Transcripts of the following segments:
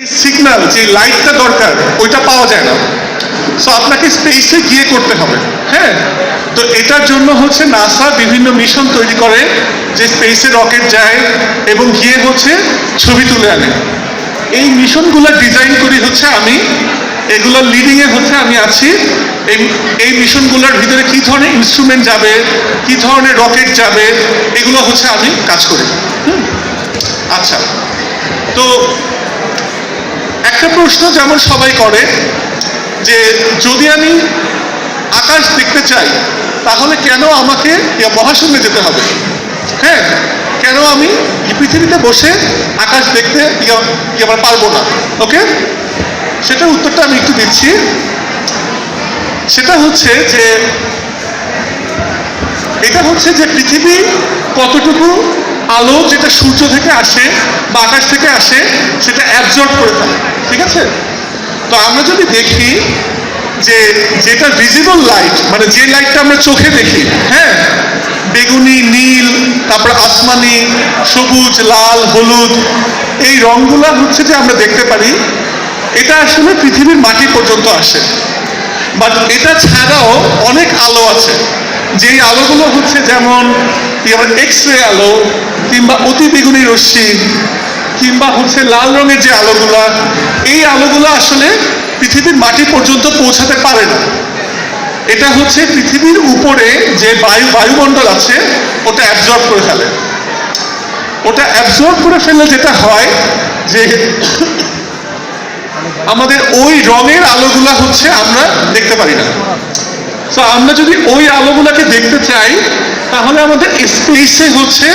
Signal যে লাইটটা দরকার, ওইটা পাওয়া যায় না। সো আপনাকে স্পেসে গিয়ে করতে হবে হ্যাঁ? তো এটার জন্য হচ্ছে নাসা বিভিন্ন মিশন তৈরি করে, যে স্পেসে রকেট যায় এবং গিয়ে হচ্ছে ছবি তুলে আনে। এই মিশনগুলো ডিজাইন করি হচ্ছে আমি এগুলোর লিডিং এ হচ্ছে আমি আছি। এই এই মিশনগুলোর ভিতরে কি ধরনের ইনস্ট্রুমেন্ট যাবে, কি ধরনের রকেট যাবে, এগুলো হচ্ছে আমি কাজ করি? আচ্ছা। তো একটা প্রশ্ন যেমন সবাই করে, যে যদি আমি আকাশ দেখতে চাই, তাহলে কেন আমাকে মহাশূন্যে যেতে হবে? হ্যাঁ কেন আমি পৃথিবীতে বসে আকাশ দেখতে ইয়া পারব না? ওকে? সেটার উত্তরটা আমি একটু দিচ্ছি। সেটা হচ্ছে যে, এটা হচ্ছে যে পৃথিবী কতটুকু আলো যেটা সূর্য থেকে আসে বা আকাশ থেকে আসে, সেটা অ্যাবজর্ব করে থাকে ঠিক আছে? তো আমরা যদি দেখি যে যেটা ভিজিবল লাইট মানে যে লাইটটা আমরা চোখে দেখি হ্যাঁ? বেগুনি, নীল, তারপর আসমানি, সবুজ, লাল, হলুদ, এই রংগুলো হচ্ছে যে আমরা দেখতে পারি, এটা আসলে পৃথিবীর মাটি পর্যন্ত আসে। বাট এটা ছাড়াও অনেক আলো আছে। যেই আলোগুলো হচ্ছে যেমন এক্স রে আলো কিংবা অতি বেগুনি রশ্মি কিংবা হচ্ছে লাল রঙের যে আলোগুলা, এই আলোগুলো আসলে পৃথিবীর মাটি পর্যন্ত পৌঁছাতে পারে না। এটা হচ্ছে পৃথিবীর উপরে যে বায়ু, বায়ুমণ্ডল আছে, ওটা অ্যাবজর্ব করে ফেলে। ওটা অ্যাবজর্ব করে ফেললে যেটা হয় যে আমাদের ওই রঙের আলোগুলা হচ্ছে আমরা দেখতে পারি না। তো আমরা যদি ওই আলোগুলাকে দেখতে চাই, তাহলে আমাদের স্পেসে হচ্ছে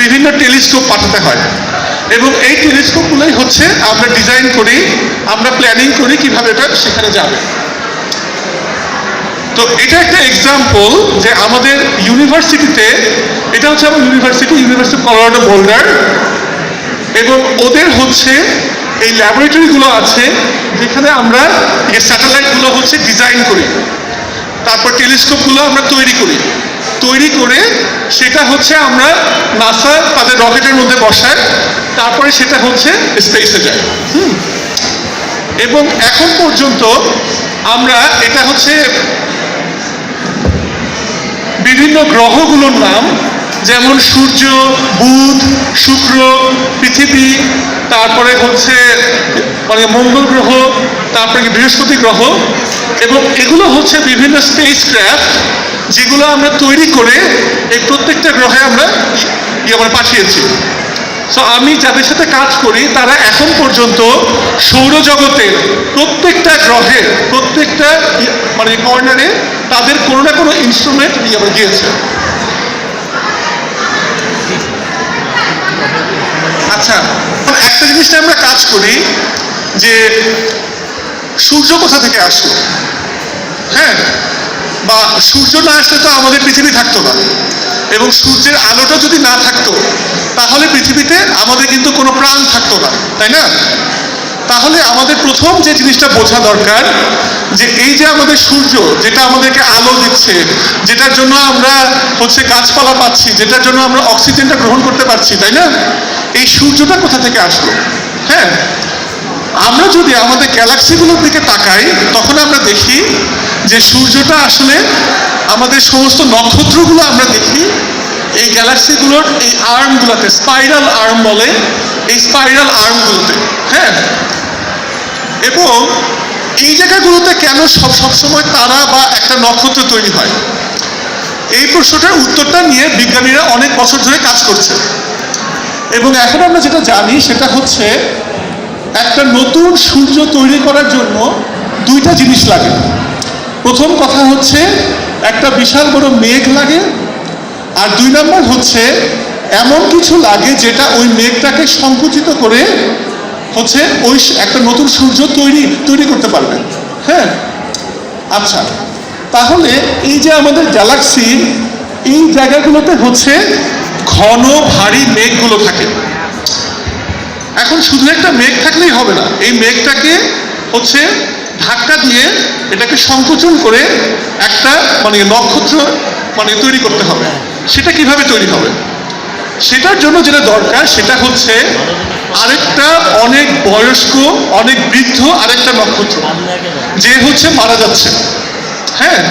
বিভিন্ন টেলিস্কোপ পাঠাতে হয়। এবং এই টেলিস্কোপগুলোই হচ্ছে আমরা ডিজাইন করি, আমরা প্ল্যানিং করি কীভাবে এটা সেখানে যাবে। তো এটা একটা এক্সাম্পল যে আমাদের ইউনিভার্সিটিতে, এটা হচ্ছে আমার ইউনিভার্সিটি ইউনিভার্সিটি কলোরাডো বোল্ডার এবং ওদের হচ্ছে এই ল্যাবরেটরিগুলো আছে, যেখানে আমরা এই স্যাটেলাইটগুলো হচ্ছে ডিজাইন করি। তারপর টেলিস্কোপগুলো আমরা তৈরি করি। তৈরি করে সেটা হচ্ছে আমরা নাসা তাদের রকেটের মধ্যে বসায়, তারপরে সেটা হচ্ছে স্পেসে যায়। হুম। এবং এখন পর্যন্ত আমরা এটা হচ্ছে বিভিন্ন গ্রহগুলোর নাম যেমন সূর্য, বুধ, শুক্র, পৃথিবী, তারপরে হচ্ছে মানে মঙ্গল গ্রহ, তারপরে বৃহস্পতি গ্রহ, এবং এগুলো হচ্ছে বিভিন্ন স্পেস ক্রাফট যেগুলো আমরা তৈরি করে এই প্রত্যেকটা গ্রহে আমরা ইয়ে আমরা পাঠিয়েছি। সো আমি যাদের সাথে কাজ করি, তারা এখন পর্যন্ত সৌরজগতের প্রত্যেকটা গ্রহের, প্রত্যেকটা মানে কর্নারে তাদের কোনো না কোনো ইনস্ট্রুমেন্ট নিয়ে আমরা গিয়েছে। আচ্ছা একটা জিনিসটা আমরা কাজ করি যে সূর্য কোথা থেকে আসলো? হ্যাঁ? বা সূর্য না আসলে তো আমাদের পৃথিবী থাকতো না। এবং সূর্যের আলোটা যদি না থাকতো, তাহলে পৃথিবীতে আমাদের কিন্তু কোনো প্রাণ থাকতো না, তাই না? তাহলে আমাদের প্রথম যে জিনিসটা বোঝা দরকার, যে এই যে আমাদের সূর্য, যেটা আমাদেরকে আলো দিচ্ছে, যেটার জন্য আমরা হচ্ছে গাছপালা পাচ্ছি, যেটার জন্য আমরা অক্সিজেনটা গ্রহণ করতে পারছি, তাই না? এই সূর্যটা কোথা থেকে আসলো? হ্যাঁ? আমরা যদি আমাদের গ্যালাক্সিগুলোর দিকে তাকাই, তখন আমরা দেখি যে সূর্যটা আসলে আমাদের সমস্ত নক্ষত্রগুলো আমরা দেখি, এই গ্যালাক্সিগুলোর এই আর্মগুলোতে স্পাইরাল আর্ম বলে, এই স্পাইরাল আর্মগুলোতে হ্যাঁ? এবং এই জায়গাগুলোতে কেন সব সবসময় তারা বা একটা নক্ষত্র তৈরি হয়? এই প্রশ্নটার উত্তরটা নিয়ে বিজ্ঞানীরা অনেক বছর ধরে কাজ করছে। এবং এখন আমরা যেটা জানি সেটা হচ্ছে একটা নতুন সূর্য তৈরি করার জন্য দুইটা জিনিস লাগে। প্রথম কথা হচ্ছে একটা বিশাল বড় মেঘ লাগে আর দুই নম্বর হচ্ছে এমন কিছু লাগে যেটা ওই মেঘটাকে সংকুচিত করে হচ্ছে ওই একটা নতুন সূর্য তৈরি তৈরি করতে পারবে। হ্যাঁ? আচ্ছা তাহলে এই যে আমাদের গ্যালাক্সি এই জায়গাগুলোতে হচ্ছে ঘন, ভারী মেঘগুলো থাকে। এখন শুধু একটা মেঘ থাকলেই হবে না। এই মেঘটাকে হচ্ছে ধাক্কা দিয়ে এটাকে সংকোচন করে একটা মানে নক্ষত্র মানে তৈরি করতে হবে। সেটা কীভাবে তৈরি হবে? সেটার জন্য যেটা দরকার সেটা হচ্ছে আরেকটা অনেক বয়স্ক, অনেক বৃদ্ধ, আরেকটা নক্ষত্র। যে হচ্ছে মারা যাচ্ছে। হ্যাঁ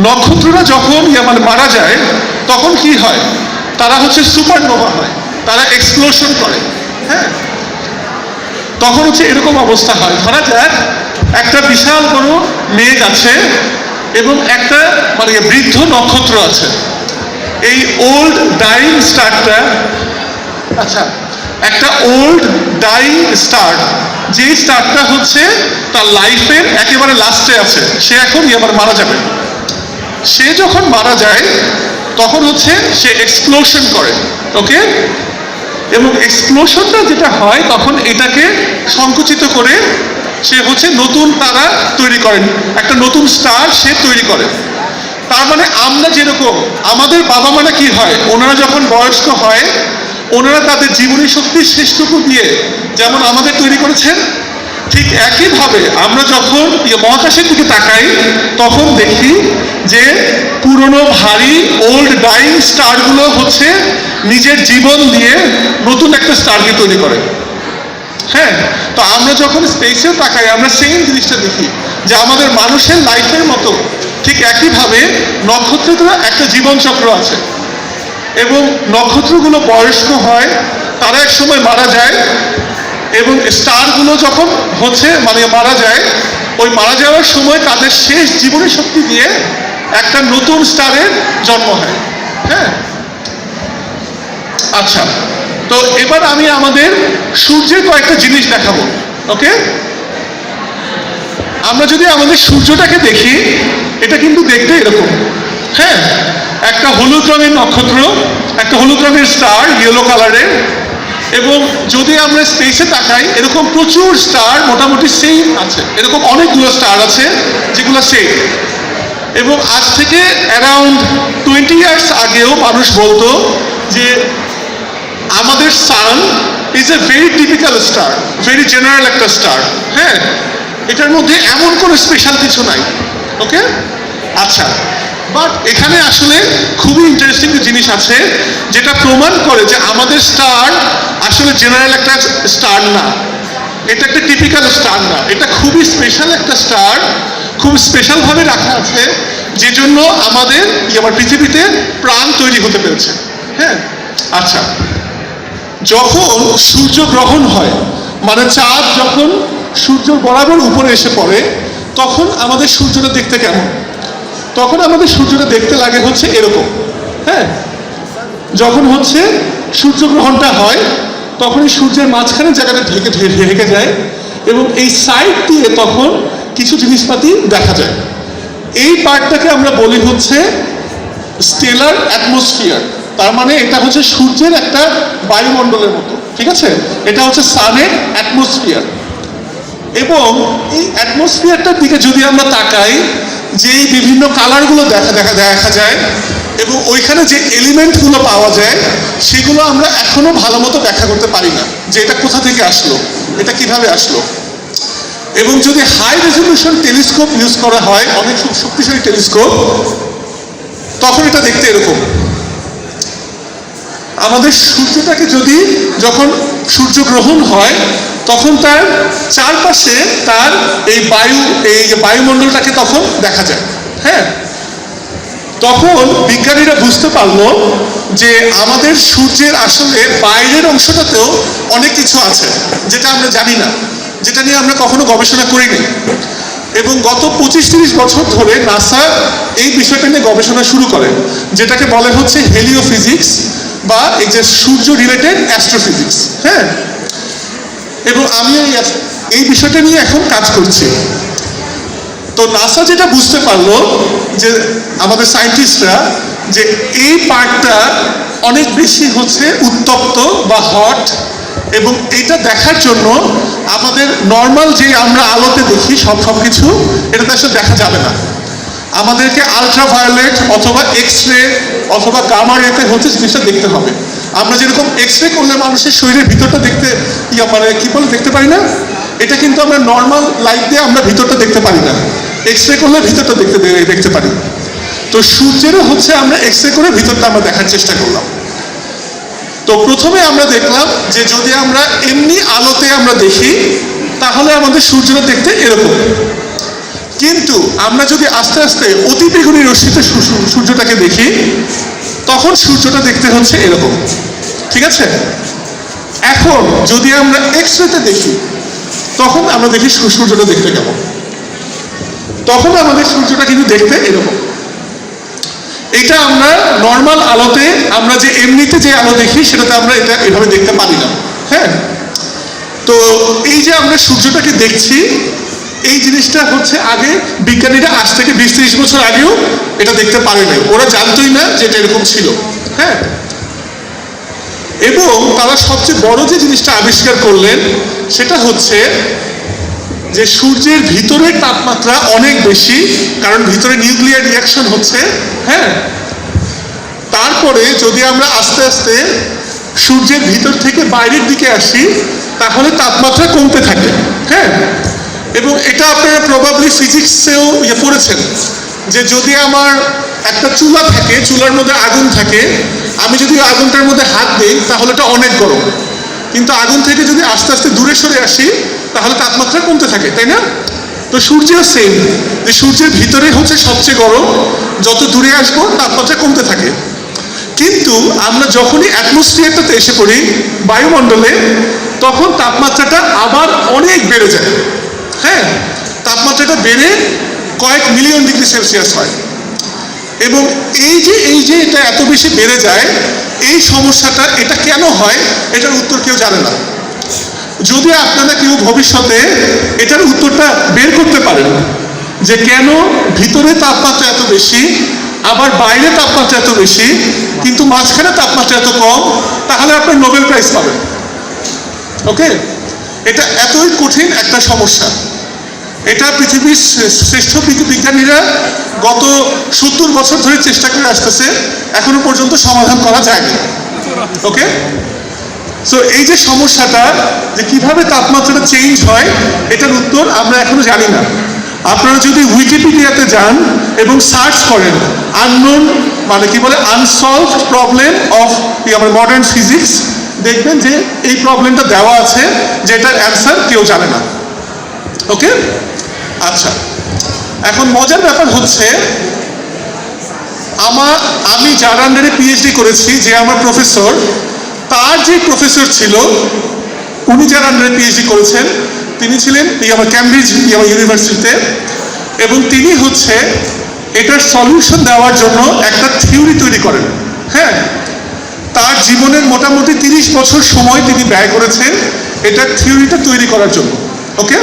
নক্ষত্ররা যখন ইয়া মানে মারা যায়, তখন কি হয়? তারা হচ্ছে সুপারনোভা হয়। তারা এক্সপ্লোশন করে। হ্যাঁ তখন হচ্ছে এরকম অবস্থা হয়। ধরা যাক, একটা বিশাল বড় মেঘ আছে এবং একটা মানে বৃদ্ধ নক্ষত্র আছে। এই ওল্ড ডাইং স্টারটা আচ্ছা একটা ওল্ড ডাই স্টার যে স্টারটা হচ্ছে তার লাইফের একেবারে লাস্টে আছে, সে এখন এবার মারা যাবে। সে যখন মারা যায়, তখন হচ্ছে সে এক্সপ্লোশন করে ওকে এবং এক্সপ্লোশনটা যেটা হয়, তখন এটাকে সংকুচিত করে সে হচ্ছে নতুন তারা তৈরি করেন একটা নতুন স্টার সে তৈরি করে। তার মানে আমরা যেরকম, আমাদের বাবা মারা কি হয়, ওনারা যখন বয়স্ক হয় ওনারা তাদের জীবনী শক্তির শেষটুকু দিয়ে যেমন আমাদের তৈরি করেছেন, ঠিক একইভাবে আমরা যখন ইয়ে মহাকাশের দিকে তাকাই, তখন দেখি যে পুরনো, ভারী ওল্ড ডাইং স্টারগুলো হচ্ছে নিজের জীবন দিয়ে নতুন একটা স্টারকে তৈরি করে। হ্যাঁ তো আমরা যখন স্পেসেও তাকাই, আমরা সেম জিনিসটা দেখি যে আমাদের মানুষের লাইফের মতো, ঠিক একইভাবে নক্ষত্রের একটা জীবনচক্র আছে। এবং নক্ষত্রগুলো বয়স্ক হয়, তারা এক সময় মারা যায় এবং স্টারগুলো যখন হচ্ছে মানে মারা যায়, ওই মারা যাওয়ার সময় তাদের শেষ জীবনী শক্তি দিয়ে একটা নতুন স্টারের জন্ম হয়। হ্যাঁ? আচ্ছা তো এবার আমি আমাদের সূর্যের কয়েকটা জিনিস দেখাবো, ওকে? আমরা যদি আমাদের সূর্যটাকে দেখি, এটা কিন্তু দেখতে এরকম। হ্যাঁ একটা হলুদ রঙের নক্ষত্র, একটা হলুদ রঙের স্টার ইয়েলো কালারের এবং যদি আমরা স্পেসে তাকাই, এরকম প্রচুর স্টার মোটামুটি সেম আছে। এরকম অনেকগুলো স্টার আছে, যেগুলো সেম এবং আজ থেকে অ্যারাউন্ড টোয়েন্টি ইয়ার্স আগেও মানুষ বলতো যে আমাদের sun is a very typical star very general একটা স্টার হ্যাঁ এটার মধ্যে এমন কোনো স্পেশাল কিছু নাই। ওকে আচ্ছা বাট এখানে আসলে খুবই ইন্টারেস্টিং জিনিস আছে, যেটা প্রমাণ করে যে আমাদের স্টার আসলে জেনারেল একটা স্টার না। এটা একটা টিপিক্যাল স্টার না। এটা খুবই স্পেশাল একটা স্টার খুব স্পেশালভাবে রাখা আছে, যে জন্য আমাদের আমার পৃথিবীতে প্রাণ তৈরি হতে পেরেছে। হ্যাঁ? আচ্ছা। যখন সূর্য গ্রহণ হয় মানে চাঁদ যখন সূর্য বরাবর উপরে এসে পড়ে, তখন আমাদের সূর্যটা দেখতে কেমন? তখন আমাদের সূর্যটা দেখতে লাগে হচ্ছে এরকম হ্যাঁ? যখন হচ্ছে সূর্যগ্রহণটা হয় তখন এই সূর্যের মাঝখানে জায়গাটা ঢেকে ঢেকে যায় এবং এই সাইড দিয়ে তখন কিছু জিনিসপাতি দেখা যায়। এই পার্টটাকে আমরা বলি হচ্ছে স্টেলার অ্যাটমসফিয়ার তার মানে এটা হচ্ছে সূর্যের একটা বায়ুমণ্ডলের মতো, ঠিক আছে? এটা হচ্ছে সানের অ্যাটমসফিয়ার এবং এই অ্যাটমসফিয়ারটার দিকে যদি আমরা তাকাই যে এই বিভিন্ন কালারগুলো দেখা দেখা দেখা যায় এবং ওইখানে যে এলিমেন্টগুলো পাওয়া যায়, সেগুলো আমরা এখনও ভালো মতো ব্যাখ্যা করতে পারি না যে এটা কোথা থেকে আসলো, এটা কীভাবে আসলো। এবং যদি হাই রেজলিউশন টেলিস্কোপ ইউজ করা হয়, অনেক শক্তিশালী টেলিস্কোপ তখন এটা দেখতে এরকম। আমাদের সূর্যটাকে যদি যখন সূর্যগ্রহণ হয় তখন তার চারপাশে তার এই বায়ু, এই বায়ুমণ্ডলটাকে তখন দেখা যায় হ্যাঁ? তখন বিজ্ঞানীরা বুঝতে পারল যে আমাদের সূর্যের আসলে বাইরের অংশটাতেও অনেক কিছু আছে, যেটা আমরা জানি না, যেটা নিয়ে আমরা কখনো গবেষণা করিনি। এবং গত পঁচিশ তিরিশ বছর ধরে নাসা এই বিষয়টা নিয়ে গবেষণা শুরু করে, যেটাকে বলে হচ্ছে হেলিওফিজিক্স বা এই যে সূর্য রিলেটেড অ্যাস্ট্রোফিজিক্স হ্যাঁ? এবং আমি এই বিষয়টা নিয়ে এখন কাজ করছি। তো নাসা যেটা বুঝতে পারল যে আমাদের সায়েন্টিস্টরা যে এই পার্টটা অনেক বেশি হচ্ছে উত্তপ্ত বা হট এবং এটা দেখার জন্য আমাদের নর্মাল যে আমরা আলোতে দেখি সব সব কিছু এটাতে আসলে দেখা যাবে না। আমাদেরকে আলট্রাভায়োলেট অথবা এক্স রে অথবা গামা রেতে হচ্ছে জিনিসটা দেখতে হবে। আমরা যেরকম এক্স রে করলে মানুষের শরীরের ভিতরটা দেখতে ইয়া মানে কি বলে, দেখতে পারি না? এটা কিন্তু আমরা নর্মাল লাইট দিয়ে আমরা ভিতরটা দেখতে পারি না। এক্স রে করলে ভিতরটা দেখতে দেখতে পারি। তো সূর্যেরও হচ্ছে আমরা এক্স রে করে ভিতরটা আমরা দেখার চেষ্টা করলাম। তো প্রথমে আমরা দেখলাম যে যদি আমরা এমনি আলোতে আমরা দেখি, তাহলে আমাদের সূর্যটা দেখতে এরকম। কিন্তু আমরা যদি আস্তে আস্তে অতি বেগুনি রশ্মিতে সূর্যটাকে দেখি তখন সূর্যটা দেখতে হচ্ছে এরকম। ঠিক আছে? এখন যদি আমরা এক্স রেতে দেখি, তখন আমরা দেখি সূর্যটা দেখতে কেমন? তখন আমাদের সূর্যটা কিন্তু দেখতে এরকম। এটা আমরা নর্মাল আলোতে, আমরা যে এমনিতে যে আলো দেখি, সেটাতে আমরা এটা এভাবে দেখতে পারি না। হ্যাঁ? তো এই যে আমরা সূর্যটাকে দেখছি এই জিনিসটা হচ্ছে আগে বিজ্ঞানীরা আজ থেকে বিশ ত্রিশ বছর আগেও এটা দেখতে পারে নাই ওরা জানতোই না যে এটা এরকম ছিল। হ্যাঁ? এবং তারা সবচেয়ে বড় যে জিনিসটা আবিষ্কার করলেন, সেটা হচ্ছে যে সূর্যের ভিতরের তাপমাত্রা অনেক বেশি, কারণ ভিতরে নিউক্লিয়ার রিয়াকশন হচ্ছে হ্যাঁ? তারপরে যদি আমরা আস্তে আস্তে সূর্যের ভিতর থেকে বাইরের দিকে আসি, তাহলে তাপমাত্রা কমতে থাকে হ্যাঁ? এবং এটা আপনারা প্রবাবলি ফিজিক্সেও ইয়ে পড়েছেন যে যদি আমার একটা চুলা থাকে, চুলার মধ্যে আগুন থাকে, আমি যদি আগুনটার মধ্যে হাত দিই, তাহলে এটা অনেক গরম। কিন্তু আগুন থেকে যদি আস্তে আস্তে দূরে সরে আসি, তাহলে তাপমাত্রা কমতে থাকে, তাই না? তো সূর্যেও সেম যে সূর্যের ভিতরে হচ্ছে সবচেয়ে গরম, যত দূরে আসব, তাপমাত্রা কমতে থাকে। কিন্তু আমরা যখনই অ্যাটমসফিয়ারটাতে এসে পড়ি, বায়ুমণ্ডলে, তখন তাপমাত্রাটা আবার অনেক বেড়ে যায়। হ্যাঁ তাপমাত্রাটা বেড়ে কয়েক মিলিয়ন ডিগ্রি সেলসিয়াস হয়। এবং এই যে এই যে এটা এত বেশি বেড়ে যায়, এই সমস্যাটা এটা কেন হয়? এটার উত্তর কেউ জানে না। যদি আপনারা কেউ ভবিষ্যতে এটার উত্তরটা বের করতে পারেন, যে কেন ভিতরে তাপমাত্রা এত বেশি, আবার বাইরে তাপমাত্রা এত বেশি, কিন্তু মাঝখানে তাপমাত্রা এত কম, তাহলে আপনি নোবেল প্রাইজ পাবেন। ওকে? এটা এতই কঠিন একটা সমস্যা। এটা পৃথিবীর শ্রেষ্ঠ বিজ্ঞানীরা গত সত্তর বছর ধরে চেষ্টা করে আসতেছে, এখনও পর্যন্ত সমাধান করা যায়নি। ওকে সো এই যে সমস্যাটা, যে কীভাবে তাপমাত্রাটা চেঞ্জ হয়, এটার উত্তর আমরা এখনও জানি না। আপনারা যদি উইকিপিডিয়াতে যান এবং সার্চ করেন আননোন মানে কি বলে আনসলভড প্রবলেম অফ আমার মডার্ন ফিজিক্স দেখবেন যে এই প্রবলেমটা দেওয়া আছে, যেটার অ্যান্সার কেউ জানে না। ওকে আচ্ছা এখন মজার ব্যাপার হচ্ছে, আমার, আমি যার আন্ডারে পিএইচডি করেছি, যে আমার প্রফেসর তার যে প্রফেসর ছিল, উনি যার আন্ডারে পিএইচডি করেছেন, তিনি ছিলেন আমার ক্যামব্রিজ আমার ইউনিভার্সিটিতে এবং তিনি হচ্ছে এটার সলিউশন দেওয়ার জন্য একটা থিওরি তৈরি করেন। হ্যাঁ তার জীবনের মোটামুটি তিরিশ বছর সময় তিনি ব্যয় করেছেন এটার থিওরিটা তৈরি করার জন্য। ওকে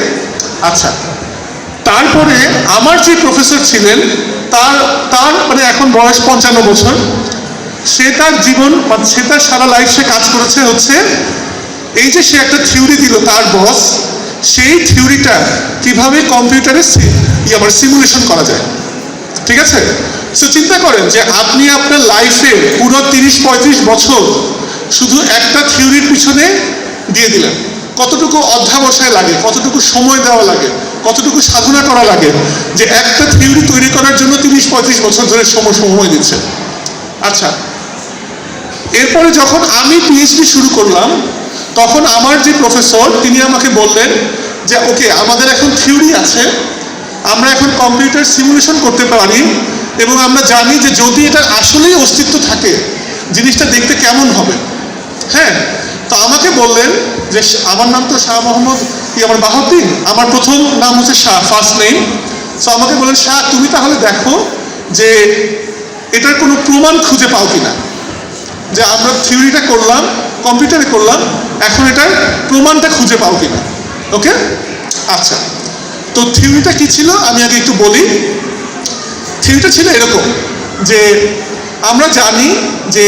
আচ্ছা তারপরে আমার যে প্রফেসর ছিলেন, তার তার মানে এখন বয়স পঞ্চান্ন বছর, সে তার জীবন মানে সে তার সারা লাইফ সে কাজ করেছে হচ্ছে, এই যে সে একটা থিওরি দিল তার বস সেই থিওরিটা কীভাবে কম্পিউটারে আমার সিমুলেশন করা যায়। ঠিক আছে? সো চিন্তা করেন যে আপনি আপনার লাইফে পুরো তিরিশ, পঁয়ত্রিশ বছর শুধু একটা থিওরির পিছনে দিয়ে দিলেন। কতটুকু অধ্যাবসায় লাগে, কতটুকু সময় দেওয়া লাগে কতটুকু সাধনা করা লাগে যে একটা থিওরি তৈরি করার জন্য তিরিশ, পঁয়ত্রিশ বছর ধরে সময় সময় দিচ্ছে? আচ্ছা এরপরে যখন আমি পিএইচডি শুরু করলাম, তখন আমার যে প্রফেসর তিনি আমাকে বললেন যে, ওকে, আমাদের এখন থিওরি আছে, আমরা এখন কম্পিউটার সিমুলেশন করতে পারি এবং আমরা জানি যে যদি এটা আসলেই অস্তিত্ব থাকে, জিনিসটা দেখতে কেমন হবে। হ্যাঁ তো আমাকে বললেন যে, আমার নাম তো শাহ মোহাম্মদ কি আমার বাহাউদ্দিন আমার প্রথম নাম হচ্ছে শাহ ফার্স্ট নেম তো আমাকে বললেন, শাহ, তুমি তাহলে দেখো যে, এটার কোনো প্রমাণ খুঁজে পাও কিনা। যে, আমরা থিওরিটা করলাম, কম্পিউটারে করলাম, এখন এটার প্রমাণটা খুঁজে পাও কিনা। ওকে? আচ্ছা। তো থিওরিটা কি ছিল? আমি আগে একটু বলি। থিওরিটা ছিল এরকম যে, আমরা জানি যে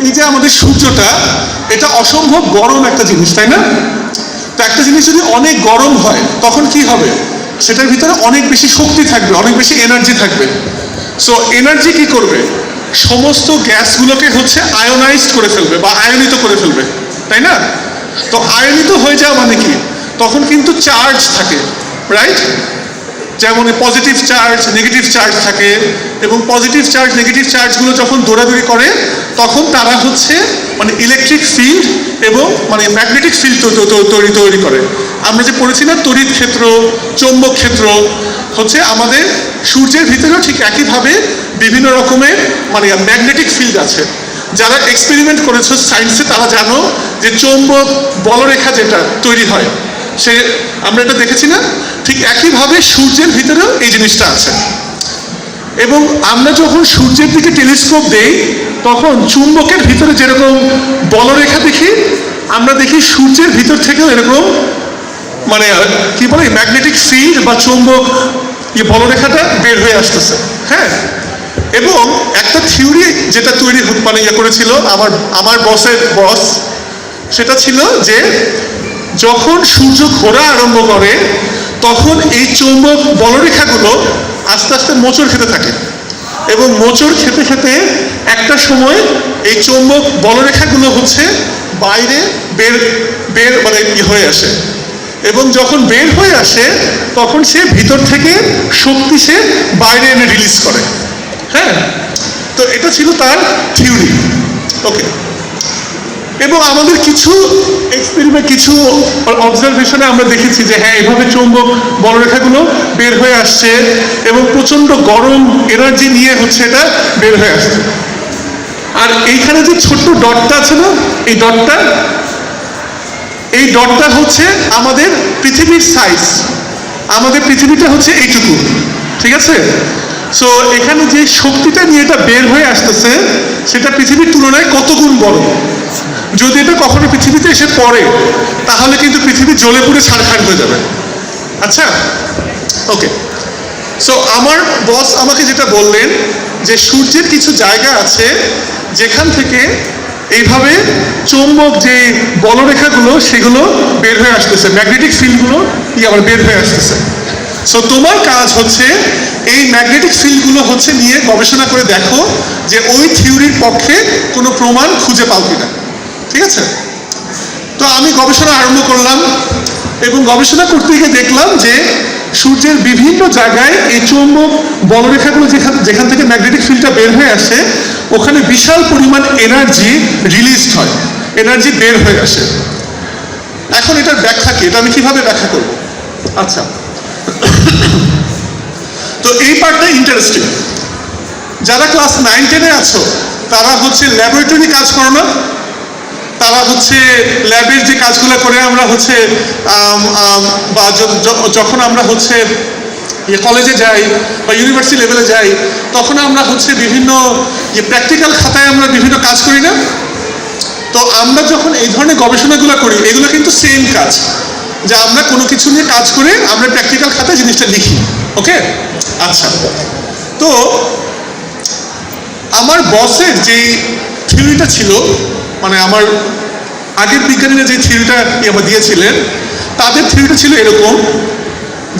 এই যে আমাদের সূর্যটা, এটা অসম্ভব গরম একটা জিনিস, তাই না? তো একটা জিনিস যদি অনেক গরম হয়, তখন কি হবে? সেটার ভিতরে অনেক বেশি শক্তি থাকবে, অনেক বেশি এনার্জি থাকবে। সো এনার্জি কি করবে? সমস্ত গ্যাসগুলোকে হচ্ছে আয়োনাইজড করে ফেলবে বা আয়নিত করে ফেলবে, তাই না? তো আয়নিত হয়ে যাওয়া মানে কি? তখন কিন্তু চার্জ থাকে রাইট যেমন পজিটিভ চার্জ নেগেটিভ চার্জ থাকে এবং পজিটিভ চার্জ নেগেটিভ চার্জগুলো যখন দৌড়াদৌড়ি করে, তখন তারা হচ্ছে মানে ইলেকট্রিক ফিল্ড এবং মানে ম্যাগনেটিক ফিল্ড তৈরি তৈরি করে। আমরা যে পড়েছি না তড়িৎ ক্ষেত্র, চৌম্বক ক্ষেত্র, হচ্ছে আমাদের সূর্যের ভিতরেও ঠিক একইভাবে বিভিন্ন রকমের মানে ম্যাগনেটিক ফিল্ড আছে। যারা এক্সপেরিমেন্ট করেছ সায়েন্সে তারা জানো যে চৌম্বক বলরেখা যেটা তৈরি হয়, সে আমরা এটা দেখেছি না? ঠিক একইভাবে সূর্যের ভিতরেও এই জিনিসটা আছে। এবং আমরা যখন সূর্যের দিকে টেলিস্কোপ দেই, তখন চুম্বকের ভিতরে যেরকম বলরেখা দেখি, আমরা দেখি সূর্যের ভিতর থেকেও এরকম মানে কি বলে ম্যাগনেটিক ফিল্ড বা চুম্বক বলরেখাটা বের হয়ে আসতেছে। হ্যাঁ? এবং একটা থিওরি যেটা তৈরি মানে ইয়ে করেছিল আমার আমার বসের বস সেটা ছিল যে যখন সূর্য ঘোরা আরম্ভ করে তখন এই চৌম্বক বলরেখাগুলো আস্তে আস্তে মোচড় খেতে থাকে। এবং মোচড় খেতে খেতে একটা সময় এই চৌম্বক বলরেখাগুলো হচ্ছে বাইরে বের বের মানে হয়ে আসে। এবং যখন বের হয়ে আসে, তখন সে ভিতর থেকে শক্তি সে বাইরে এনে রিলিজ করে। হ্যাঁ? তো এটা ছিল তার থিওরি ওকে এবং আমাদের কিছু এক্সপেরিমেন্ট কিছু অবজারভেশনে আমরা দেখেছি যে হ্যাঁ এভাবে চৌম্বক বলরেখাগুলো বের হয়ে আসছে এবং প্রচণ্ড গরম এনার্জি নিয়ে হচ্ছে এটা বের হয়ে আসছে। আর এইখানে যে ছোট্ট ডটটা আছে না, এই ডটটা এই ডটটা হচ্ছে আমাদের পৃথিবীর সাইজ আমাদের পৃথিবীটা হচ্ছে এইটুকু, ঠিক আছে? সো এখানে যে শক্তিটা নিয়ে এটা বের হয়ে আসতেছে, সেটা পৃথিবীর তুলনায় কত গুণ বড়? যদি এটা কখনো পৃথিবীতে এসে পড়ে, তাহলে কিন্তু পৃথিবী জ্বলে পুড়ে ছাড়খাড় হয়ে যাবে। আচ্ছা? ওকে সো আমার বস আমাকে যেটা বললেন যে, সূর্যের কিছু জায়গা আছে যেখান থেকে এইভাবে চৌম্বক যে বলরেখাগুলো, সেগুলো বের হয়ে আসতেছে। ম্যাগনেটিক ফিল্ডগুলো ই আবার বের হয়ে আসতেছে? সো তোমার কাজ হচ্ছে এই ম্যাগনেটিক ফিল্ডগুলো হচ্ছে নিয়ে গবেষণা করে দেখো যে ওই থিওরির পক্ষে কোনো প্রমাণ খুঁজে পাও কিনা। ঠিক আছে? তো আমি গবেষণা আরম্ভ করলাম এবং গবেষণা করতে গিয়ে দেখলাম যে সূর্যের বিভিন্ন জায়গায় এই চৌম্বক বলরেখাগুলো যেখান যেখান থেকে ম্যাগনেটিক ফিল্ডটা বের হয়ে আসে, ওখানে বিশাল পরিমাণ এনার্জি রিলিজড হয়। এনার্জি বের হয়ে আসে। এখন এটার ব্যাখ্যা কি? এটা আমি কীভাবে ব্যাখ্যা করব? আচ্ছা। তো এই পার্টটা ইন্টারেস্টিং যারা ক্লাস নাইন টেনে আছো, তারা হচ্ছে ল্যাবরেটরি কাজ করো না তারা হচ্ছে ল্যাবের যে কাজগুলো করে আমরা হচ্ছে বা য- য- যখন আমরা হচ্ছে ইয়ে কলেজে যাই বা ইউনিভার্সিটি লেভেলে যাই, তখন আমরা হচ্ছে বিভিন্ন প্র্যাকটিক্যাল খাতায় আমরা বিভিন্ন কাজ করি না? তো আমরা যখন এই ধরনের গবেষণাগুলো করি, এগুলো কিন্তু সেম কাজ, যে আমরা কোনো কিছু নিয়ে কাজ করে আমরা প্র্যাকটিক্যাল খাতায় জিনিসটা লিখি ওকে আচ্ছা তো আমার বসের যে থিওরিটা ছিল মানে আমার আগের বিজ্ঞানীরা যে থিওরিটা দিয়েছিলেন, তাদের থিওরিটা ছিল এরকম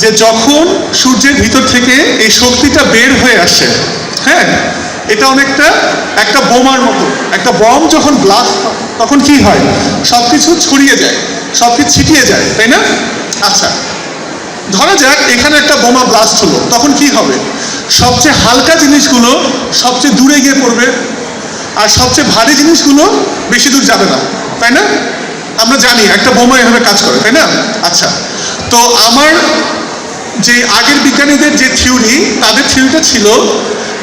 যে যখন সূর্যের ভিতর থেকে এই শক্তিটা বের হয়ে আসে হ্যাঁ এটা অনেকটা একটা বোমার মতো, একটা বম যখন ব্লাস্ট তখন কি হয়? সব কিছু ছড়িয়ে যায় সব কিছু ছিটিয়ে যায়, তাই না? আচ্ছা ধরা যাক এখানে একটা বোমা ব্লাস্ট হলো, তখন কি হবে? সবচেয়ে হালকা জিনিসগুলো সবচেয়ে দূরে গিয়ে পড়বে আর সবচেয়ে ভারী জিনিসগুলো বেশি দূর যাবে না, তাই না? আমরা জানি, একটা বোমা এভাবে কাজ করে, তাই না? আচ্ছা তো আমার যে আগের বিজ্ঞানীদের যে থিওরি, তাদের থিওরিটা ছিল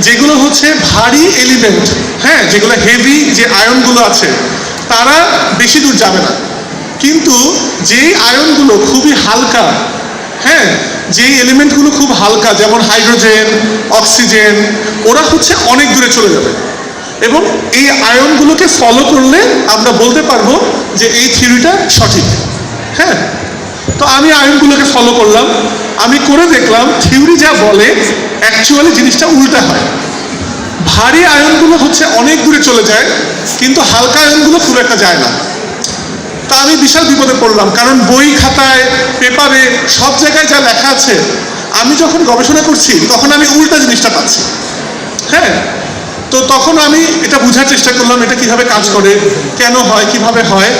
যেগুলো হচ্ছে ভারী এলিমেন্ট হ্যাঁ যেগুলো হেভি যে আয়নগুলো আছে, তারা বেশি দূর যাবে না। কিন্তু যেই আয়নগুলো খুবই হালকা হ্যাঁ যেই এলিমেন্টগুলো খুব হালকা, যেমন হাইড্রোজেন, অক্সিজেন, ওরা হচ্ছে অনেক দূরে চলে যাবে। এবং এই আয়নগুলোকে ফলো করলে আমরা বলতে পারব যে এই থিওরিটা সঠিক। হ্যাঁ? তো আমি আয়নগুলোকে ফলো করলাম। আমি করে দেখলাম থিওরি যা বলে অ্যাকচুয়ালি জিনিসটা উল্টা হয়। ভারী আয়নগুলো হচ্ছে অনেক দূরে চলে যায়, কিন্তু হালকা আয়নগুলো খুব একটা যায় না। তা আমি বিশাল বিপদে পড়লাম, কারণ বই খাতায়, পেপারে, সব জায়গায় যা লেখা আছে, আমি যখন গবেষণা করছি, তখন আমি উল্টা জিনিসটা পাচ্ছি। হ্যাঁ? তো তখন আমি এটা বোঝার চেষ্টা করলাম, এটা কীভাবে কাজ করে, কেন হয়, কীভাবে হয়।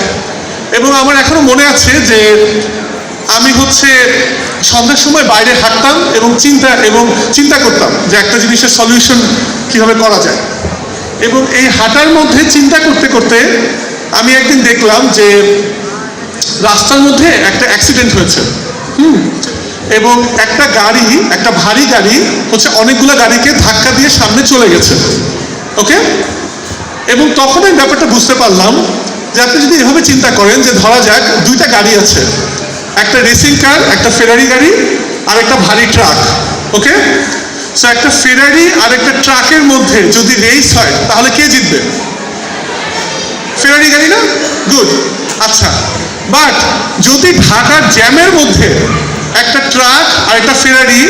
এবং আমার এখনও মনে আছে যে আমি হচ্ছে সন্ধ্যার সময় বাইরে হাঁটতাম এবং চিন্তা এবং চিন্তা করতাম যে একটা জিনিসের সলিউশন কীভাবে করা যায়। এবং এই হাঁটার মধ্যে চিন্তা করতে করতে আমি একদিন দেখলাম যে রাস্তার মধ্যে একটা অ্যাক্সিডেন্ট হয়েছে। হুম? এবং একটা গাড়ি, একটা ভারী গাড়ি হচ্ছে অনেকগুলো গাড়িকে ধাক্কা দিয়ে সামনে চলে গেছে। ওকে এবং তখন আমি ব্যাপারটা বুঝতে পারলাম যে আপনি যদি এভাবে চিন্তা করেন যে ধরা যাক দুইটা গাড়ি আছে, একটা রেসিং কার একটা ফেরারি গাড়ি আর একটা ভারী ট্রাক ওকে সো একটা ফেরারি আর একটা ট্রাকের মধ্যে যদি রেস হয়, তাহলে কে জিতবে? ফেরারি গাড়ি না? গুড আচ্ছা বাট যদি ঢাকার জ্যামের মধ্যে একটা ট্রাক আর একটা ফেরারি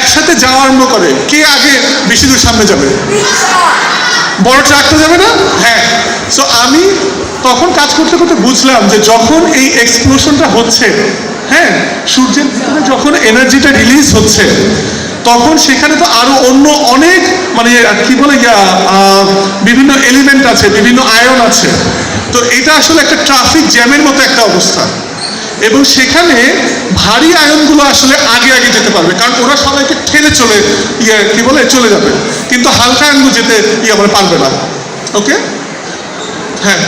একসাথে যাওয়া আরম্ভ করে। কে আগে বেশি দূর সামনে যাবে? বড় ট্রাকটা যাবে না? হ্যাঁ। সো আমি তখন কাজ করতে করতে বুঝলাম যে যখন এই এক্সপ্লোশনটা হচ্ছে হ্যাঁ সূর্যের ভিতরে যখন এনার্জিটা রিলিজ হচ্ছে, তখন সেখানে তো আরও অন্য অনেক মানে কি বলে বিভিন্ন এলিমেন্ট আছে, বিভিন্ন আয়ন আছে। তো এটা আসলে একটা ট্রাফিক জ্যামের মতো একটা অবস্থা। এবং সেখানে ভারী আয়নগুলো আসলে আগে আগে যেতে পারবে, কারণ ওরা সবাইকে ঠেলে চলে ইয়ে কি বলে, চলে যাবে। কিন্তু হালকা আয়নগুলো যেতে ইয়ে মানে পারবে না। ওকে হ্যাঁ।